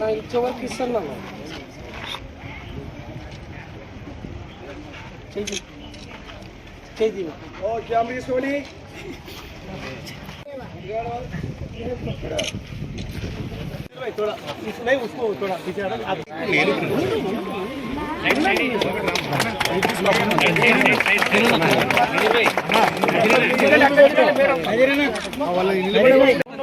నా ఇచ్చే వరకు ఇస్తాను నన్ను చెయ్యి చెయ్యి ఓ క్యామ్ తీసుకొని थोड़ा नहीं उसको थोड़ा पीछे हटा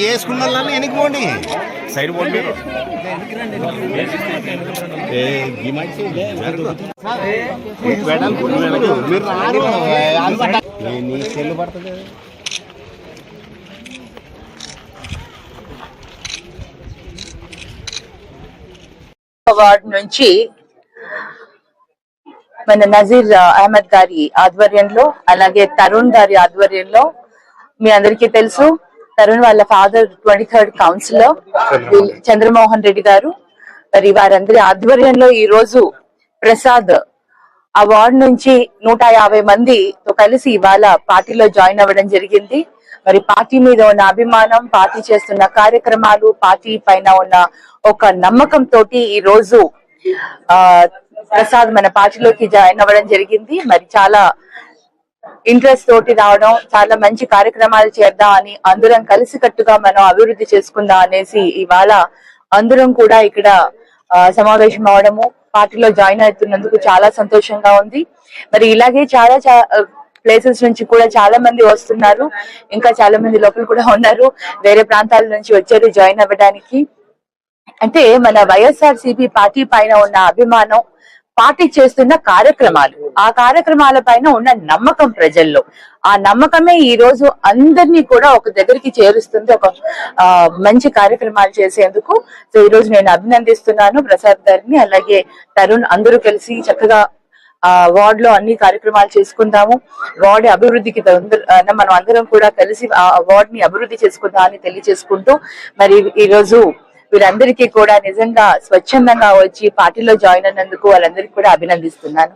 వేసుకున్న వాళ్ళని వెనక్కి పోండి సైడ్ పోండి మీరు రారు వార్డ్ నుంచి మన నజీర్ అహ్మద్ గారి ఆధ్వర్యంలో అలాగే తరుణ్ గారి ఆధ్వర్యంలో మీ అందరికీ తెలుసు తరుణ్ వాళ్ళ father twenty third council Chandramohan Reddy. Garu. మరి వారందరి ఆధ్వర్యంలో ఈ రోజు ప్రసాద్ ఆ వార్డ్ నుంచి నూట యాభై మందితో కలిసి ఇవాళ పార్టీలో జాయిన్ అవ్వడం జరిగింది. మరి పార్టీ మీద ఉన్న అభిమానం పార్టీ చేస్తున్న కార్యక్రమాలు పార్టీ పైన ఉన్న ఒక నమ్మకం తోటి ఈ రోజు ఆ ప్రసాద్ మన పార్టీలోకి జాయిన్ అవ్వడం జరిగింది. మరి చాలా ఇంట్రెస్ట్ తోటి రావడం చాలా మంచి కార్యక్రమాలు చేద్దాం అని అందరం కలిసికట్టుగా మనం అభివృద్ధి చేసుకుందాం అనేసి ఇవాళ అందరం కూడా ఇక్కడ ఆ, సమావేశం అవడము పార్టీలో జాయిన్ అవుతున్నందుకు చాలా సంతోషంగా ఉంది. మరి ఇలాగే చాలా ప్లేసెస్ నుంచి కూడా చాలా మంది వస్తున్నారు. ఇంకా చాలా మంది లోపల కూడా ఉన్నారు. వేరే ప్రాంతాల నుంచి వచ్చారు జాయిన్ అవ్వడానికి. అంటే మన వైఎస్ఆర్ సిపి పార్టీ పైన ఉన్న అభిమానం పార్టీ చేస్తున్న కార్యక్రమాలు. ఆ కార్యక్రమాల పైన ఉన్న నమ్మకం ప్రజల్లో. ఆ నమ్మకమే ఈ రోజు అందరినీ కూడా ఒక దగ్గరికి చేరుస్తుంది. ఒక మంచి కార్యక్రమాలు చేసేందుకు. సో ఈ రోజు నేను అభినందిస్తున్నాను ప్రసాద్ గారిని. అలాగే తరుణ్ అందరూ కలిసి చక్కగా ఆ వార్డ్లో అన్ని కార్యక్రమాలు చేసుకుందాము. వార్డ్ అభివృద్ధికి మనం అందరం కూడా కలిసి ఆ వార్డ్ని అభివృద్ధి చేసుకుందామని తెలియజేసుకుంటూ మరి ఈ రోజు వీరందరికీ కూడా నిజంగా స్వచ్ఛందంగా వచ్చి పార్టీలో జాయిన్ అయినందుకు వాళ్ళందరికీ కూడా అభినందిస్తున్నాను.